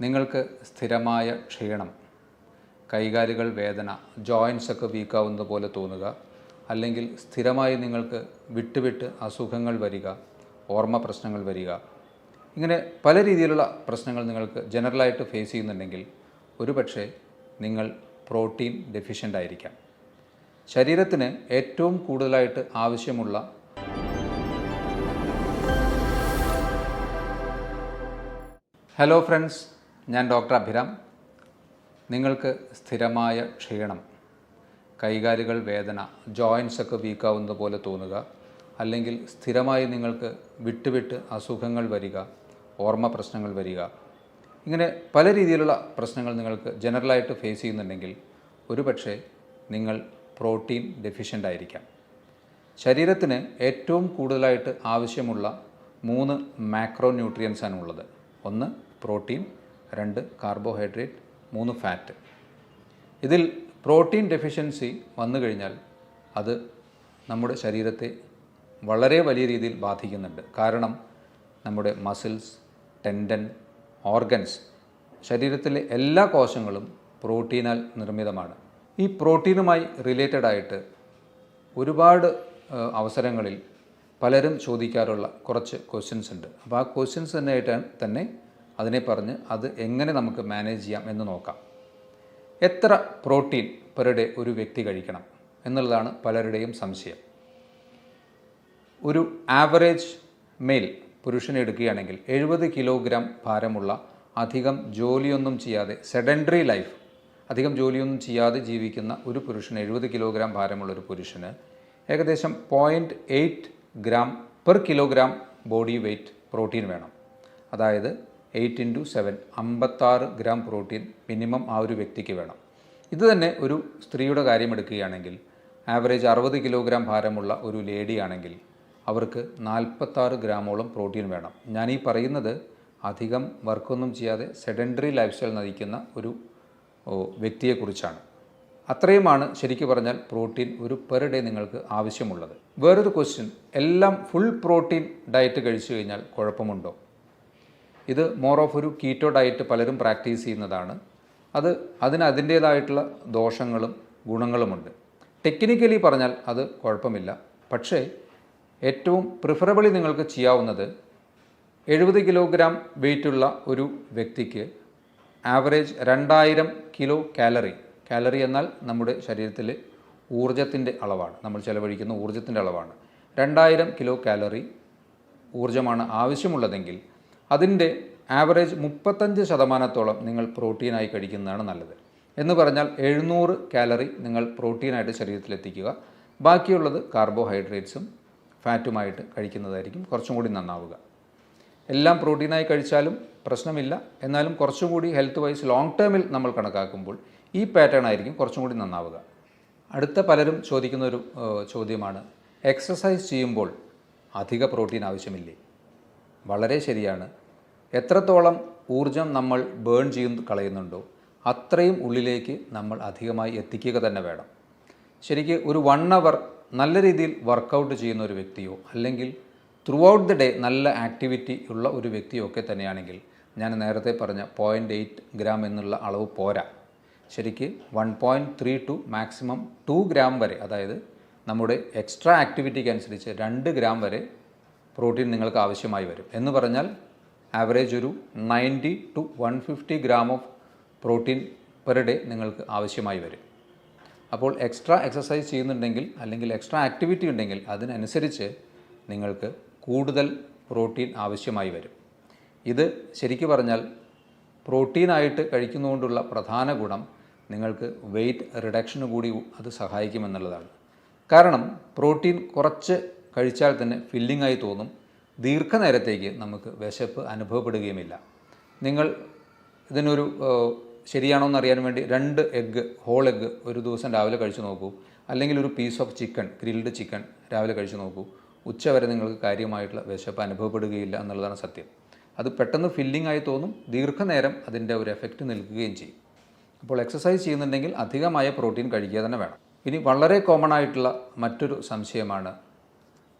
നിങ്ങൾക്ക് സ്ഥിരമായ ക്ഷീണം കൈകാലുകൾ വേദന ജോയിൻസ് ഒക്കെ വീക്കാവുന്ന പോലെ തോന്നുക അല്ലെങ്കിൽ സ്ഥിരമായി നിങ്ങൾക്ക് വിട്ടുവിട്ട് അസുഖങ്ങൾ വരിക ഓർമ്മ പ്രശ്നങ്ങൾ വരിക ഇങ്ങനെ പല രീതിയിലുള്ള പ്രശ്നങ്ങൾ നിങ്ങൾക്ക് ജനറലായിട്ട് ഫേസ് ചെയ്യുന്നുണ്ടെങ്കിൽ ഒരുപക്ഷെ നിങ്ങൾ പ്രോട്ടീൻ ഡെഫിഷ്യന്റ് ആയിരിക്കാം. ശരീരത്തിന് ഏറ്റവും കൂടുതലായിട്ട് ആവശ്യമുള്ള ഹലോ ഫ്രണ്ട്സ് ഞാൻ ഡോക്ടർ അഭിരാം. നിങ്ങൾക്ക് സ്ഥിരമായ ക്ഷീണം കൈകാലുകൾ വേദന ജോയിൻസ് ഒക്കെ വീക്കാവുന്ന പോലെ തോന്നുക അല്ലെങ്കിൽ സ്ഥിരമായി നിങ്ങൾക്ക് വിട്ടുവിട്ട് അസുഖങ്ങൾ വരിക ഓർമ്മ പ്രശ്നങ്ങൾ വരിക ഇങ്ങനെ പല രീതിയിലുള്ള പ്രശ്നങ്ങൾ നിങ്ങൾക്ക് ജനറലായിട്ട് ഫേസ് ചെയ്യുന്നുണ്ടെങ്കിൽ ഒരുപക്ഷെ നിങ്ങൾ പ്രോട്ടീൻ ഡെഫിഷ്യന്റ് ആയിരിക്കാം. ശരീരത്തിന് ഏറ്റവും കൂടുതലായിട്ട് ആവശ്യമുള്ള മൂന്ന് മാക്രോ ന്യൂട്രിയൻസ് ആണ് ഉള്ളത്. ഒന്ന് പ്രോട്ടീൻ രണ്ട് കാർബോഹൈഡ്രേറ്റ് മൂന്ന് ഫാറ്റ് ഇതിൽ പ്രോട്ടീൻ ഡെഫിഷ്യൻസി വന്നു കഴിഞ്ഞാൽ അത് നമ്മുടെ ശരീരത്തെ വളരെ വലിയ രീതിയിൽ ബാധിക്കുന്നുണ്ട്. കാരണം നമ്മുടെ മസിൽസ് ടെൻഡൻ ഓർഗൻസ് ശരീരത്തിലെ എല്ലാ കോശങ്ങളും പ്രോട്ടീനാൽ നിർമ്മിതമാണ്. ഈ പ്രോട്ടീനുമായി റിലേറ്റഡ് ആയിട്ട് ഒരുപാട് അവസരങ്ങളിൽ പലരും ചോദിക്കാറുള്ള കുറച്ച് ക്വസ്റ്റ്യൻസ് ഉണ്ട്. അപ്പോൾ ആ ക്വസ്റ്റ്യൻസ് തന്നെയായിട്ടാണ് തന്നെ അതിനെ പറഞ്ഞ് അത് എങ്ങനെ നമുക്ക് മാനേജ് ചെയ്യാം എന്ന് നോക്കാം. എത്ര പ്രോട്ടീൻ പെർ ഡേ ഒരു വ്യക്തി കഴിക്കണം എന്നുള്ളതാണ് പലരുടെയും സംശയം. ഒരു ആവറേജ് മെയിൽ പുരുഷനെ എടുക്കുകയാണെങ്കിൽ എഴുപത് കിലോഗ്രാം ഭാരമുള്ള അധികം ജോലിയൊന്നും ചെയ്യാതെ സെഡൻഡറി ലൈഫ് അധികം ജോലിയൊന്നും ചെയ്യാതെ ജീവിക്കുന്ന ഒരു പുരുഷന് എഴുപത് കിലോഗ്രാം ഭാരമുള്ള ഒരു പുരുഷന് ഏകദേശം point eight gram per kilogram body weight protein വേണം. അതായത് എയ്റ്റ് ഇന്റു സെവൻ അമ്പത്താറ് ഗ്രാം പ്രോട്ടീൻ മിനിമം ആ ഒരു വ്യക്തിക്ക് വേണം. ഇത് തന്നെ ഒരു സ്ത്രീയുടെ കാര്യം എടുക്കുകയാണെങ്കിൽ ആവറേജ് അറുപത് കിലോഗ്രാം ഭാരമുള്ള ഒരു ലേഡി ആണെങ്കിൽ അവർക്ക് നാൽപ്പത്താറ് ഗ്രാമോളം പ്രോട്ടീൻ വേണം. ഞാൻ ഈ പറയുന്നത് അധികം വർക്കൊന്നും ചെയ്യാതെ സെഡൻഡറി ലൈഫ് സ്റ്റൈൽ നയിക്കുന്ന ഒരു വ്യക്തിയെക്കുറിച്ചാണ്. അത്രയുമാണ് ശരിക്കു പറഞ്ഞാൽ പ്രോട്ടീൻ ഒരു പെർ ഡേ നിങ്ങൾക്ക് ആവശ്യമുള്ളത്. വേറൊരു ക്വസ്റ്റ്യൻ എല്ലാം ഫുൾ പ്രോട്ടീൻ ഡയറ്റ് കഴിച്ചു കഴിഞ്ഞാൽ കുഴപ്പമുണ്ടോ? ഇത് മോർ ഓഫ് ഒരു കീറ്റോ ഡയറ്റ് പലരും പ്രാക്ടീസ് ചെയ്യുന്നതാണ്. അത് അതിന് അതിന്റേതായിട്ടുള്ള ദോഷങ്ങളും ഗുണങ്ങളുമുണ്ട്. ടെക്നിക്കലി പറഞ്ഞാൽ അത് കുഴപ്പമില്ല. പക്ഷേ ഏറ്റവും പ്രിഫറബിളി നിങ്ങൾക്ക് ചെയ്യാവുന്നത് എഴുപത് കിലോഗ്രാം വെയിറ്റുള്ള ഒരു വ്യക്തിക്ക് ആവറേജ് രണ്ടായിരം കിലോ കാലറി കാലറി എന്നാൽ നമ്മുടെ ശരീരത്തിൽ ഊർജത്തിന്റെ അളവാണ്. നമ്മൾ ചിലവഴിക്കുന്ന ഊർജത്തിന്റെ അളവാണ്. രണ്ടായിരം കിലോ കാലറി ഊർജമാണ് ആവശ്യമുള്ളതെങ്കിൽ അതിന്റെ ആവറേജ് മുപ്പത്തഞ്ച് ശതമാനത്തോളം നിങ്ങൾ പ്രോട്ടീനായി കഴിക്കുന്നതാണ് നല്ലത്. എന്ന് പറഞ്ഞാൽ എഴുന്നൂറ് കാലറി നിങ്ങൾ പ്രോട്ടീനായിട്ട് ശരീരത്തിലെത്തിക്കുക. ബാക്കിയുള്ളത് കാർബോഹൈഡ്രേറ്റ്സും ഫാറ്റുമായിട്ട് കഴിക്കുന്നതായിരിക്കും കുറച്ചും കൂടി നന്നാവുക. എല്ലാം പ്രോട്ടീനായി കഴിച്ചാലും പ്രശ്നമില്ല. എന്നാലും കുറച്ചും കൂടി ഹെൽത്ത് വൈസ് ലോങ് ടേമിൽ നമ്മൾ കണക്കാക്കുമ്പോൾ ഈ പാറ്റേൺ ആയിരിക്കും കുറച്ചും കൂടി നന്നാവുക. അടുത്ത പലരും ചോദിക്കുന്ന ഒരു ചോദ്യമാണ് എക്സസൈസ് ചെയ്യുമ്പോൾ അധിക പ്രോട്ടീൻ ആവശ്യമില്ലേ? വളരെ ശരിയാണ്. എത്രത്തോളം ഊർജം നമ്മൾ ബേൺ ചെയ്യും കളയുന്നുണ്ടോ അത്രയും ഉള്ളിലേക്ക് നമ്മൾ അധികമായി എത്തിക്കുക തന്നെ വേണം. ശരിക്ക് ഒരു വൺ അവർ നല്ല രീതിയിൽ വർക്കൗട്ട് ചെയ്യുന്ന ഒരു വ്യക്തിയോ അല്ലെങ്കിൽ ത്രൂ ഔട്ട് ദി ഡേ നല്ല ആക്ടിവിറ്റി ഉള്ള ഒരു വ്യക്തിയോ ഒക്കെ തന്നെയാണെങ്കിൽ ഞാൻ നേരത്തെ പറഞ്ഞ പോയിന്റ് എയ്റ്റ് ഗ്രാം എന്നുള്ള അളവ് പോരാ. ശരിക്ക് one point three to maximum two gram വരെ അതായത് നമ്മുടെ എക്സ്ട്രാ ആക്ടിവിറ്റിക്ക് അനുസരിച്ച് രണ്ട് ഗ്രാം വരെ പ്രോട്ടീൻ നിങ്ങൾക്ക് ആവശ്യമായി വരും. എന്ന് പറഞ്ഞാൽ ആവറേജ് ഒരു ninety to one fifty gram of protein per day നിങ്ങൾക്ക് ആവശ്യമായി വരും. അപ്പോൾ എക്സ്ട്രാ എക്സസൈസ് ചെയ്യുന്നുണ്ടെങ്കിൽ അല്ലെങ്കിൽ എക്സ്ട്രാ ആക്ടിവിറ്റി ഉണ്ടെങ്കിൽ അതിനനുസരിച്ച് നിങ്ങൾക്ക് കൂടുതൽ പ്രോട്ടീൻ ആവശ്യമായി വരും. ഇത് ശരിക്കു പറഞ്ഞാൽ പ്രോട്ടീനായിട്ട് കഴിക്കുന്നതുകൊണ്ടുള്ള പ്രധാന ഗുണം നിങ്ങൾക്ക് വെയിറ്റ് റിഡക്ഷന് കൂടി അത് സഹായിക്കുമെന്നുള്ളതാണ്. കാരണം പ്രോട്ടീൻ കുറച്ച് കഴിച്ചാൽ തന്നെ ഫില്ലിംഗ് ആയി തോന്നും. ദീർഘനേരത്തേക്ക് നമുക്ക് വിശപ്പ് അനുഭവപ്പെടുകയുമില്ല. നിങ്ങൾ ഇതിനൊരു ശരിയാണോ എന്നറിയാൻ വേണ്ടി രണ്ട് എഗ്ഗ് ഹോൾ എഗ്ഗ് ഒരു ദിവസം രാവിലെ കഴിച്ചു നോക്കൂ. അല്ലെങ്കിൽ ഒരു piece of chicken grilled chicken രാവിലെ കഴിച്ചു നോക്കൂ. ഉച്ചവരെ നിങ്ങൾക്ക് കാര്യമായിട്ടുള്ള വിശപ്പ് അനുഭവപ്പെടുകയില്ല എന്നുള്ളതാണ് സത്യം. അത് പെട്ടെന്ന് ഫില്ലിംഗ് ആയി തോന്നും ദീർഘനേരം അതിന്റെ ഒരു എഫക്റ്റ് നിൽക്കുകയും ചെയ്യും. അപ്പോൾ എക്സസൈസ് ചെയ്യുന്നുണ്ടെങ്കിൽ അധികമായ പ്രോട്ടീൻ കഴിക്കുക തന്നെ വേണം. ഇനി വളരെ കോമൺ ആയിട്ടുള്ള മറ്റൊരു സംശയമാണ്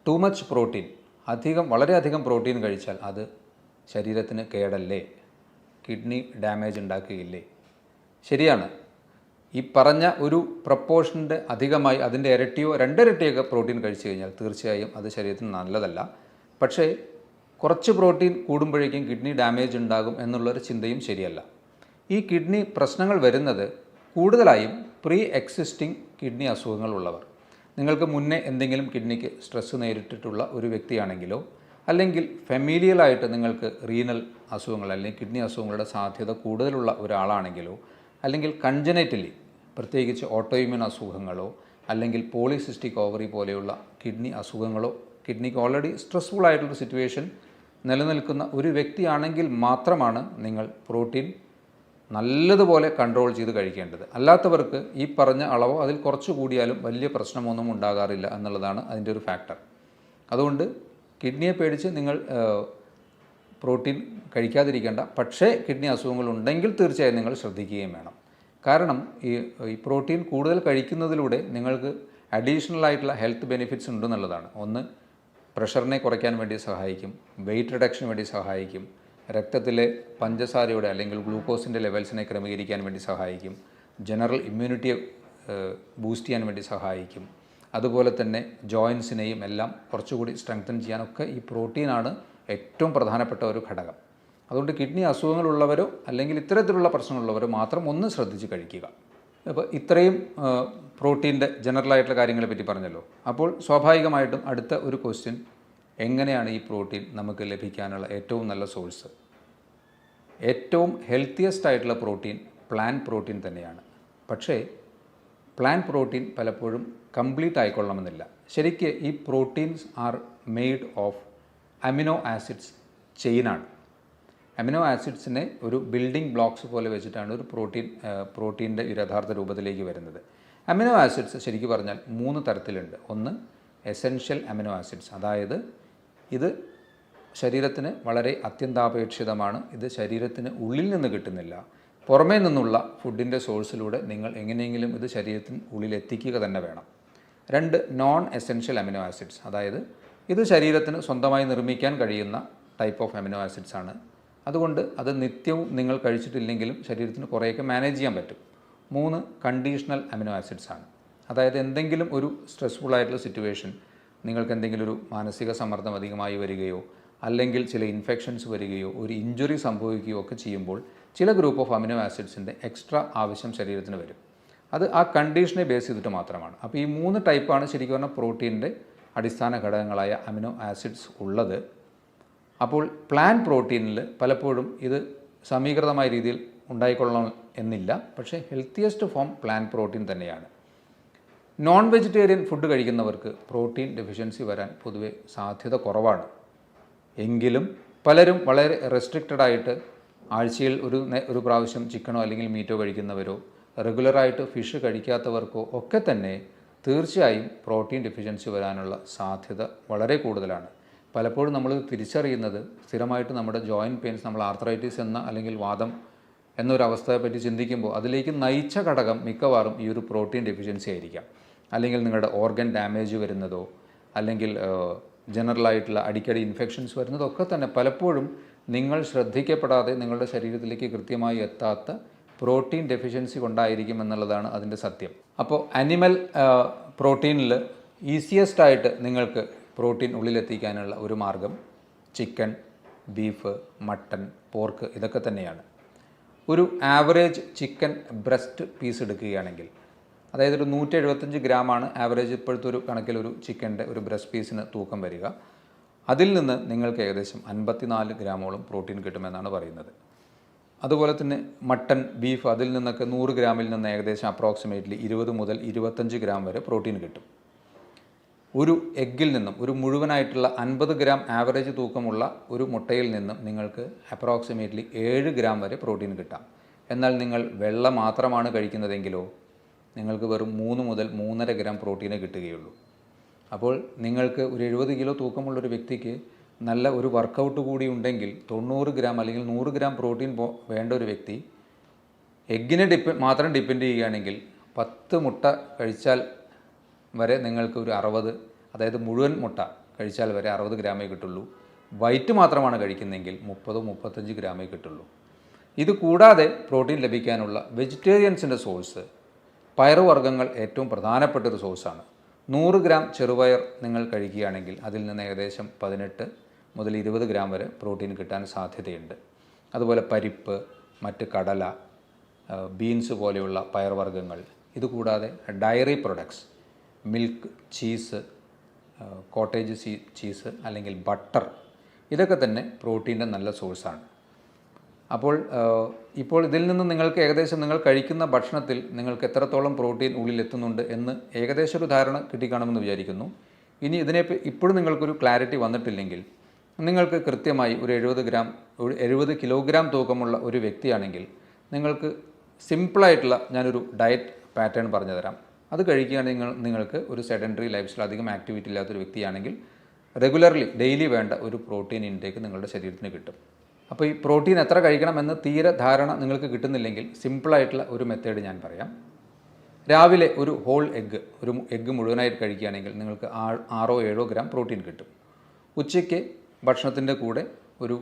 ടു മച്ച് പ്രോട്ടീൻ അധികം വളരെയധികം പ്രോട്ടീൻ കഴിച്ചാൽ അത് ശരീരത്തിന് കേടല്ലേ? കിഡ്നി ഡാമേജ് ഉണ്ടാക്കുകയില്ലേ? ശരിയാണ്. ഈ പറഞ്ഞ ഒരു പ്രപ്പോർഷന്റെ അധികമായി അതിന്റെ ഇരട്ടിയോ രണ്ടിരട്ടിയൊക്കെ പ്രോട്ടീൻ കഴിച്ചു കഴിഞ്ഞാൽ തീർച്ചയായും അത് ശരീരത്തിന് നല്ലതല്ല. പക്ഷേ കുറച്ച് പ്രോട്ടീൻ കൂടുമ്പോഴേക്കും കിഡ്നി ഡാമേജ് ഉണ്ടാകും എന്നുള്ളൊരു ചിന്തയും ശരിയല്ല. ഈ കിഡ്നി പ്രശ്നങ്ങൾ വരുന്നത് കൂടുതലായും പ്രീ എക്സിസ്റ്റിംഗ് കിഡ്നി അസുഖങ്ങളുള്ളവർ നിങ്ങൾക്ക് മുന്നേ എന്തെങ്കിലും കിഡ്നിക്ക് സ്ട്രെസ്സ് നേരിട്ടിട്ടുള്ള ഒരു വ്യക്തിയാണെങ്കിലോ അല്ലെങ്കിൽ ഫെമീലിയലായിട്ട് നിങ്ങൾക്ക് റീനൽ അസുഖങ്ങൾ അല്ലെങ്കിൽ കിഡ്നി അസുഖങ്ങളുടെ സാധ്യത കൂടുതലുള്ള ഒരാളാണെങ്കിലോ അല്ലെങ്കിൽ കൺജനൈറ്റലി പ്രത്യേകിച്ച് ഓട്ടോയിമ്യൂൺ അസുഖങ്ങളോ അല്ലെങ്കിൽ പോളിസിസ്റ്റിക് ഓവറി പോലെയുള്ള കിഡ്നി അസുഖങ്ങളോ കിഡ്നിക്ക് ഓൾറെഡി സ്ട്രെസ്ഫുൾ ആയിട്ടുള്ള സിറ്റുവേഷൻ നിലനിൽക്കുന്ന ഒരു വ്യക്തിയാണെങ്കിൽ മാത്രമാണ് നിങ്ങൾ പ്രോട്ടീൻ നല്ലതുപോലെ കൺട്രോൾ ചെയ്ത് കഴിക്കേണ്ടത്. അല്ലാത്തവർക്ക് ഈ പറഞ്ഞ അളവോ അതിൽ കുറച്ച് കൂടിയാലും വലിയ പ്രശ്നമൊന്നും ഉണ്ടാകാറില്ല എന്നുള്ളതാണ് അതിന്റെ ഒരു ഫാക്ടർ അതുകൊണ്ട് കിഡ്നിയെ പേടിച്ച് നിങ്ങൾ പ്രോട്ടീൻ കഴിക്കാതിരിക്കേണ്ട. പക്ഷേ കിഡ്നി അസുഖങ്ങൾ ഉണ്ടെങ്കിൽ തീർച്ചയായും നിങ്ങൾ ശ്രദ്ധിക്കുകയും വേണം. കാരണം ഈ ഈ പ്രോട്ടീൻ കൂടുതൽ കഴിക്കുന്നതിലൂടെ നിങ്ങൾക്ക് അഡീഷണൽ ആയിട്ടുള്ള ഹെൽത്ത് ബെനിഫിറ്റ്സ് ഉണ്ടെന്നുള്ളതാണ് ഒന്ന് പ്രഷറിനെ കുറയ്ക്കാൻ വേണ്ടി സഹായിക്കും. വെയിറ്റ് റിഡക്ഷന് വേണ്ടി സഹായിക്കും. രക്തത്തിലെ പഞ്ചസാരയുടെ അല്ലെങ്കിൽ ഗ്ലൂക്കോസിന്റെ ലെവൽസിനെ ക്രമീകരിക്കാൻ വേണ്ടി സഹായിക്കും. ജനറൽ ഇമ്മ്യൂണിറ്റിയെ ബൂസ്റ്റ് ചെയ്യാൻ വേണ്ടി സഹായിക്കും. അതുപോലെ തന്നെ ജോയിൻസിനെയും എല്ലാം കുറച്ചുകൂടി സ്ട്രെങ്തൻ ചെയ്യാനൊക്കെ ഈ പ്രോട്ടീനാണ് ഏറ്റവും പ്രധാനപ്പെട്ട ഒരു ഘടകം. അതുകൊണ്ട് കിഡ്നി അസുഖങ്ങളുള്ളവരോ അല്ലെങ്കിൽ ഇത്തരത്തിലുള്ള പ്രശ്നങ്ങളുള്ളവരോ മാത്രം ഒന്ന് ശ്രദ്ധിച്ച് കഴിക്കുക. അപ്പോൾ ഇത്രയും പ്രോട്ടീന്റെ ജനറലായിട്ടുള്ള കാര്യങ്ങളെ പറ്റി പറഞ്ഞല്ലോ. അപ്പോൾ സ്വാഭാവികമായിട്ടും അടുത്ത ഒരു ക്വസ്റ്റ്യൻ എങ്ങനെയാണ് ഈ പ്രോട്ടീൻ നമുക്ക് ലഭിക്കാനുള്ള ഏറ്റവും നല്ല സോഴ്സ്? ഏറ്റവും ഹെൽത്തിയസ്റ്റ് ആയിട്ടുള്ള പ്രോട്ടീൻ പ്ലാൻ പ്രോട്ടീൻ തന്നെയാണ്. പക്ഷേ പ്ലാൻ പ്രോട്ടീൻ പലപ്പോഴും കംപ്ലീറ്റ് ആയിക്കൊള്ളണമെന്നില്ല. ശരിക്ക് ഈ proteins are made of amino acids ചെയിനാണ്. Amino ആസിഡ്സിനെ ഒരു ബിൽഡിംഗ് ബ്ലോക്സ് പോലെ വെച്ചിട്ടാണ് ഒരു പ്രോട്ടീൻ പ്രോട്ടീന്റെ ഒരു യഥാർത്ഥ രൂപത്തിലേക്ക് വരുന്നത്. അമിനോ ആസിഡ്സ് ശരിക്കും പറഞ്ഞാൽ മൂന്ന് തരത്തിലുണ്ട്. ഒന്ന് എസെൻഷ്യൽ അമിനോ ആസിഡ്സ്. അതായത് ഇത് ശരീരത്തിന് വളരെ അത്യന്താപേക്ഷിതമാണ്. ഇത് ശരീരത്തിന് ഉള്ളിൽ നിന്ന് കിട്ടുന്നില്ല. പുറമേ നിന്നുള്ള ഫുഡിന്റെ സോഴ്സിലൂടെ നിങ്ങൾ എങ്ങനെയെങ്കിലും ഇത് ശരീരത്തിന് ഉള്ളിൽ എത്തിക്കുക തന്നെ വേണം. രണ്ട് നോൺ എസെൻഷ്യൽ അമിനോ ആസിഡ്സ് അതായത് ഇത് ശരീരത്തിന് സ്വന്തമായി നിർമ്മിക്കാൻ കഴിയുന്ന ടൈപ്പ് ഓഫ് അമിനോ ആസിഡ്സ് ആണ്. അതുകൊണ്ട് അത് നിത്യവും നിങ്ങൾ കഴിച്ചിട്ടില്ലെങ്കിലും ശരീരത്തിന് കുറേയൊക്കെ മാനേജ് ചെയ്യാൻ പറ്റും. മൂന്ന് കണ്ടീഷണൽ അമിനോ ആസിഡ്സ് ആണ്. അതായത് എന്തെങ്കിലും ഒരു സ്ട്രെസ്ഫുൾ ആയിട്ടുള്ള സിറ്റുവേഷൻ നിങ്ങൾക്ക് എന്തെങ്കിലും ഒരു മാനസിക സമ്മർദ്ദം അധികമായി വരികയോ അല്ലെങ്കിൽ ചില ഇൻഫെക്ഷൻസ് വരികയോ ഒരു ഇഞ്ചുറി സംഭവിക്കുകയോ ഒക്കെ ചെയ്യുമ്പോൾ ചില ഗ്രൂപ്പ് ഓഫ് അമിനോ ആസിഡ്സിന്റെ എക്സ്ട്രാ ആവശ്യം ശരീരത്തിന് വരും. അത് ആ കണ്ടീഷനെ ബേസ് ചെയ്തിട്ട് മാത്രമാണ്. അപ്പോൾ ഈ മൂന്ന് ടൈപ്പാണ് ശരിക്കും പറഞ്ഞാൽ പ്രോട്ടീന്റെ അടിസ്ഥാന ഘടകങ്ങളായ അമിനോ ആസിഡ്സ് ഉള്ളത്. അപ്പോൾ പ്ലാൻ പ്രോട്ടീനിൽ പലപ്പോഴും ഇത് സമീകൃതമായ രീതിയിൽ ഉണ്ടായിക്കൊള്ളണം എന്നില്ല. പക്ഷേ ഹെൽത്തിയസ്റ്റ് ഫോം പ്ലാൻ പ്രോട്ടീൻ തന്നെയാണ്. നോൺ വെജിറ്റേറിയൻ ഫുഡ് കഴിക്കുന്നവർക്ക് പ്രോട്ടീൻ ഡെഫിഷ്യൻസി വരാൻ പൊതുവെ സാധ്യത കുറവാണ്. എങ്കിലും പലരും വളരെ റെസ്ട്രിക്റ്റഡ് ആയിട്ട് ആഴ്ചയിൽ ഒരു ഒരു പ്രാവശ്യം ചിക്കനോ അല്ലെങ്കിൽ മീറ്റോ കഴിക്കുന്നവരോ റെഗുലറായിട്ട് ഫിഷ് കഴിക്കാത്തവർക്കോ ഒക്കെ തന്നെ തീർച്ചയായും പ്രോട്ടീൻ ഡെഫിഷ്യൻസി വരാനുള്ള സാധ്യത വളരെ കൂടുതലാണ്. പലപ്പോഴും നമ്മൾ തിരിച്ചറിയുന്നത് സ്ഥിരമായിട്ട് നമ്മുടെ ജോയിന്റ് പെയിൻസ് നമ്മൾ ആർത്രൈറ്റിസ് എന്ന അല്ലെങ്കിൽ വാദം എന്നൊരവസ്ഥയെപ്പറ്റി ചിന്തിക്കുമ്പോൾ അതിലേക്ക് നയിച്ച ഘടകം മിക്കവാറും ഈ ഒരു പ്രോട്ടീൻ ഡെഫിഷ്യൻസി ആയിരിക്കാം. അല്ലെങ്കിൽ നിങ്ങളുടെ ഓർഗൻ ഡാമേജ് വരുന്നതോ അല്ലെങ്കിൽ ജനറലായിട്ടുള്ള അടിക്കടി ഇൻഫെക്ഷൻസ് വരുന്നതൊക്കെ തന്നെ പലപ്പോഴും നിങ്ങൾ ശ്രദ്ധിക്കപ്പെടാതെ നിങ്ങളുടെ ശരീരത്തിലേക്ക് കൃത്യമായി എത്താത്ത പ്രോട്ടീൻ ഡെഫിഷ്യൻസി കൊണ്ടായിരിക്കും എന്നുള്ളതാണ് അതിന്റെ സത്യം. അപ്പോൾ അനിമൽ പ്രോട്ടീനിൽ ഈസിയസ്റ്റ് ആയിട്ട് നിങ്ങൾക്ക് പ്രോട്ടീൻ ഉള്ളിലെത്തിക്കാനുള്ള ഒരു മാർഗം ചിക്കൻ ബീഫ് മട്ടൺ പോർക്ക് ഇതൊക്കെ തന്നെയാണ്. ഒരു ആവറേജ് ചിക്കൻ ബ്രസ്റ്റ് പീസ് എടുക്കുകയാണെങ്കിൽ അതായത് ഒരു നൂറ്റി എഴുപത്തഞ്ച് ഗ്രാമാണ് ആവറേജ് ഇപ്പോഴത്തെ ഒരു കണക്കിൽ ഒരു ചിക്കന്റെ ഒരു ബ്രസ്റ്റ് പീസിന് തൂക്കം വരിക. അതിൽ നിന്ന് നിങ്ങൾക്ക് ഏകദേശം അൻപത്തിനാല് ഗ്രാമോളം പ്രോട്ടീൻ കിട്ടുമെന്നാണ് പറയുന്നത്. അതുപോലെ തന്നെ മട്ടൺ ബീഫ് അതിൽ നിന്നൊക്കെ നൂറ് ഗ്രാമിൽ നിന്ന് ഏകദേശം അപ്രോക്സിമേറ്റ്ലി ഇരുപത് മുതൽ ഇരുപത്തഞ്ച് ഗ്രാം വരെ പ്രോട്ടീൻ കിട്ടും. ഒരു എഗ്ഗിൽ നിന്നും ഒരു മുഴുവനായിട്ടുള്ള അൻപത് ഗ്രാം ആവറേജ് തൂക്കമുള്ള ഒരു മുട്ടയിൽ നിന്നും നിങ്ങൾക്ക് അപ്രോക്സിമേറ്റ്ലി ഏഴ് ഗ്രാം വരെ പ്രോട്ടീൻ കിട്ടാം. എന്നാൽ നിങ്ങൾ വെള്ള മാത്രമാണ് കഴിക്കുന്നതെങ്കിലോ നിങ്ങൾക്ക് വെറും മൂന്ന് മുതൽ മൂന്നര ഗ്രാം പ്രോട്ടീനെ കിട്ടുകയുള്ളൂ. അപ്പോൾ നിങ്ങൾക്ക് ഒരു എഴുപത് കിലോ തൂക്കമുള്ള ഒരു വ്യക്തിക്ക് നല്ല ഒരു വർക്കൗട്ട് കൂടി ഉണ്ടെങ്കിൽ തൊണ്ണൂറ് ഗ്രാം അല്ലെങ്കിൽ നൂറ് ഗ്രാം പ്രോട്ടീൻ വേണ്ട ഒരു വ്യക്തി എഗ്ഗിനെ ഡിപ്പെ മാത്രം ഡിപ്പെൻഡ് ചെയ്യുകയാണെങ്കിൽ പത്ത് മുട്ട കഴിച്ചാൽ വരെ നിങ്ങൾക്ക് ഒരു അറുപത് അതായത് മുഴുവൻ മുട്ട കഴിച്ചാൽ വരെ അറുപത് ഗ്രാമേ കിട്ടുള്ളൂ. വൈറ്റ് മാത്രമാണ് കഴിക്കുന്നതെങ്കിൽ മുപ്പതോ മുപ്പത്തഞ്ച് ഗ്രാമേ കിട്ടുള്ളൂ. ഇത് കൂടാതെ പ്രോട്ടീൻ ലഭിക്കാനുള്ള വെജിറ്റേറിയൻസിന്റെ സോഴ്സ് പയറുവർഗങ്ങൾ ഏറ്റവും പ്രധാനപ്പെട്ട ഒരു സോഴ്സാണ്. നൂറ് ഗ്രാം ചെറുപയർ നിങ്ങൾ കഴിക്കുകയാണെങ്കിൽ അതിൽ നിന്ന് ഏകദേശം പതിനെട്ട് മുതൽ ഇരുപത് ഗ്രാം വരെ പ്രോട്ടീൻ കിട്ടാൻ സാധ്യതയുണ്ട്. അതുപോലെ പരിപ്പ് മറ്റ് കടല ബീൻസ് പോലെയുള്ള പയർവർഗങ്ങൾ ഇതുകൂടാതെ dairy products milk cheese cottage cheese അല്ലെങ്കിൽ ബട്ടർ ഇതൊക്കെ തന്നെ പ്രോട്ടീന്റെ നല്ല സോഴ്സാണ്. അപ്പോൾ ഇപ്പോൾ ഇതിൽ നിന്ന് നിങ്ങൾക്ക് ഏകദേശം നിങ്ങൾ കഴിക്കുന്ന ഭക്ഷണത്തിൽ നിങ്ങൾക്ക് എത്രത്തോളം പ്രോട്ടീൻ ഉള്ളിൽ എത്തുന്നുണ്ട് എന്ന് ഏകദേശം ഒരു ധാരണ കിട്ടിക്കാണുമെന്ന് വിചാരിക്കുന്നു. ഇനി ഇതിനെ ഇപ്പോഴും നിങ്ങൾക്കൊരു ക്ലാരിറ്റി വന്നിട്ടില്ലെങ്കിൽ നിങ്ങൾക്ക് കൃത്യമായി ഒരു എഴുപത് ഗ്രാം ഒരു എഴുപത് കിലോഗ്രാം തൂക്കമുള്ള ഒരു വ്യക്തിയാണെങ്കിൽ നിങ്ങൾക്ക് സിമ്പിളായിട്ടുള്ള ഞാനൊരു ഡയറ്റ് പാറ്റേൺ പറഞ്ഞു തരാം അത് കഴിക്കുകയാണെങ്കിൽ നിങ്ങൾ നിങ്ങൾക്ക് ഒരു സെഡൻഡറി ലൈഫ് സ്റ്റൈൽ അധികം ആക്ടിവിറ്റി ഇല്ലാത്തൊരു വ്യക്തിയാണെങ്കിൽ റെഗുലർലി ഡെയിലി വേണ്ട ഒരു പ്രോട്ടീൻ ഇൻടേക്ക് നിങ്ങളുടെ ശരീരത്തിന് കിട്ടും. അപ്പോൾ ഈ പ്രോട്ടീൻ എത്ര കഴിക്കണമെന്ന് തീരെ ധാരണ നിങ്ങൾക്ക് കിട്ടുന്നില്ലെങ്കിൽ സിമ്പിളായിട്ടുള്ള ഒരു മെത്തേഡ് ഞാൻ പറയാം. രാവിലെ ഒരു ഹോൾ എഗ്ഗ് ഒരു എഗ്ഗ് മുഴുവനായിട്ട് കഴിക്കുകയാണെങ്കിൽ നിങ്ങൾക്ക് ആറോ ഏഴോ ഗ്രാം പ്രോട്ടീൻ കിട്ടും. ഉച്ചയ്ക്ക് ഭക്ഷണത്തിന്റെ കൂടെ ഒരു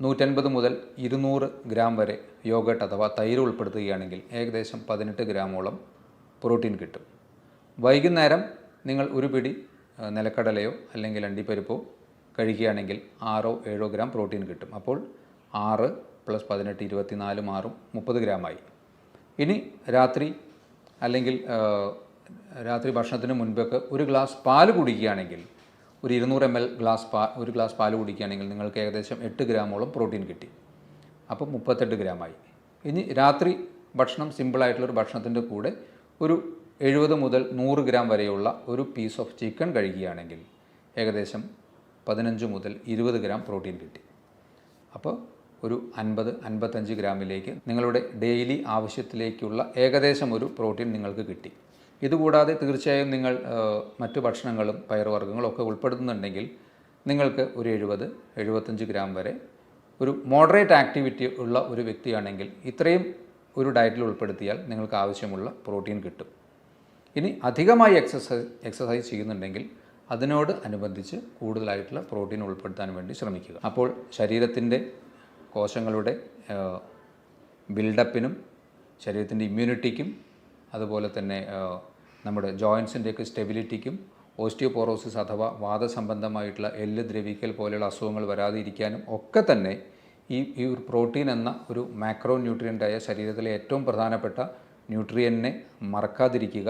നൂറ്റൻപത് മുതൽ ഇരുന്നൂറ് ഗ്രാം വരെ യോഗട്ട് അഥവാ തൈര് ഉൾപ്പെടുത്തുകയാണെങ്കിൽ ഏകദേശം പതിനെട്ട് ഗ്രാമോളം പ്രോട്ടീൻ കിട്ടും. വൈകുന്നേരം നിങ്ങൾ ഒരു പിടി നിലക്കടലയോ അല്ലെങ്കിൽ അണ്ടിപ്പരിപ്പോ കഴിക്കുകയാണെങ്കിൽ ആറോ ഏഴോ ഗ്രാം പ്രോട്ടീൻ കിട്ടും. അപ്പോൾ ആറ് പ്ലസ് പതിനെട്ട് ഇരുപത്തിനാലും ആറും മുപ്പത് ഗ്രാമായി. ഇനി രാത്രി അല്ലെങ്കിൽ രാത്രി ഭക്ഷണത്തിന് മുൻപൊക്കെ ഒരു ഗ്ലാസ് പാൽ കുടിക്കുകയാണെങ്കിൽ ഒരു ഇരുന്നൂറ് എം എൽ ഗ്ലാസ് പാ ഒരു ഗ്ലാസ് പാൽ കുടിക്കുകയാണെങ്കിൽ നിങ്ങൾക്ക് ഏകദേശം എട്ട് ഗ്രാമോളം പ്രോട്ടീൻ കിട്ടി. അപ്പോൾ മുപ്പത്തെട്ട് ഗ്രാമായി. ഇനി രാത്രി ഭക്ഷണം സിമ്പിളായിട്ടുള്ളൊരു ഭക്ഷണത്തിന്റെ കൂടെ ഒരു എഴുപത് മുതൽ നൂറ് ഗ്രാം വരെയുള്ള ഒരു പീസ് ഓഫ് ചിക്കൻ കഴിക്കുകയാണെങ്കിൽ ഏകദേശം പതിനഞ്ച് മുതൽ ഇരുപത് ഗ്രാം പ്രോട്ടീൻ കിട്ടി. അപ്പോൾ ഒരു അൻപത് അൻപത്തഞ്ച് ഗ്രാമിലേക്ക് നിങ്ങളുടെ ഡെയിലി ആവശ്യത്തിലേക്കുള്ള ഏകദേശം ഒരു പ്രോട്ടീൻ നിങ്ങൾക്ക് കിട്ടി. ഇതുകൂടാതെ തീർച്ചയായും നിങ്ങൾ മറ്റു ഭക്ഷണങ്ങളും പയറുവർഗങ്ങളും ഒക്കെ ഉൾപ്പെടുത്തുന്നുണ്ടെങ്കിൽ നിങ്ങൾക്ക് ഒരു എഴുപത് എഴുപത്തഞ്ച് ഗ്രാം വരെ ഒരു മോഡറേറ്റ് ആക്ടിവിറ്റി ഉള്ള ഒരു വ്യക്തിയാണെങ്കിൽ ഇത്രയും ഒരു ഡയറ്റിൽ ഉൾപ്പെടുത്തിയാൽ നിങ്ങൾക്ക് ആവശ്യമുള്ള പ്രോട്ടീൻ കിട്ടും. ഇനി അധികമായി എക്സസൈസ് എക്സസൈസ് ചെയ്യുന്നുണ്ടെങ്കിൽ അതിനോട് അനുബന്ധിച്ച് കൂടുതലായിട്ടുള്ള പ്രോട്ടീൻ ഉൾപ്പെടുത്താൻ വേണ്ടി ശ്രമിക്കുക. അപ്പോൾ ശരീരത്തിന്റെ കോശങ്ങളുടെ ബിൽഡപ്പിനും ശരീരത്തിന്റെ ഇമ്മ്യൂണിറ്റിക്കും അതുപോലെ തന്നെ നമ്മുടെ ജോയിൻസിന്റെയൊക്കെ സ്റ്റെബിലിറ്റിക്കും ഓസ്റ്റിയോപോറോസിസ് അഥവാ വാദസംബന്ധമായിട്ടുള്ള എല്ല് ദ്രവിക്കൽ പോലെയുള്ള അസുഖങ്ങൾ വരാതിരിക്കാനും ഒക്കെ തന്നെ ഈ ഈ ഒരു പ്രോട്ടീൻ എന്ന ഒരു മാക്രോ ന്യൂട്രിയന്റായ ശരീരത്തിലെ ഏറ്റവും പ്രധാനപ്പെട്ട ന്യൂട്രിയനെ മറക്കാതിരിക്കുക.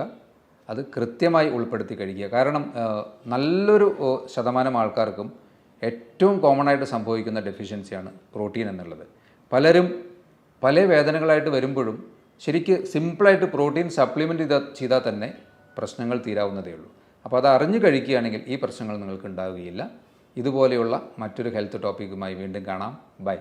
അത് കൃത്യമായി ഉൾപ്പെടുത്തി കഴിക്കുക. കാരണം നല്ലൊരു ശതമാനം ആൾക്കാർക്കും ഏറ്റവും കോമൺ ആയിട്ട് സംഭവിക്കുന്ന ഡെഫിഷ്യൻസിയാണ് പ്രോട്ടീൻ എന്നുള്ളത്. പലരും പല വേദനകളായിട്ട് വരുമ്പോഴും ശരിക്ക് സിമ്പിളായിട്ട് പ്രോട്ടീൻ സപ്ലിമെന്റ് ചെയ്താൽ ചെയ്താൽ തന്നെ പ്രശ്നങ്ങൾ തീരാവുന്നതേ ഉള്ളൂ. അപ്പോൾ അത് അറിഞ്ഞു കഴിക്കുകയാണെങ്കിൽ ഈ പ്രശ്നങ്ങൾ നിങ്ങൾക്ക് ഉണ്ടാവുകയില്ല. ഇതുപോലെയുള്ള മറ്റൊരു ഹെൽത്ത് ടോപ്പിക്കുമായി വീണ്ടും കാണാം. ബൈ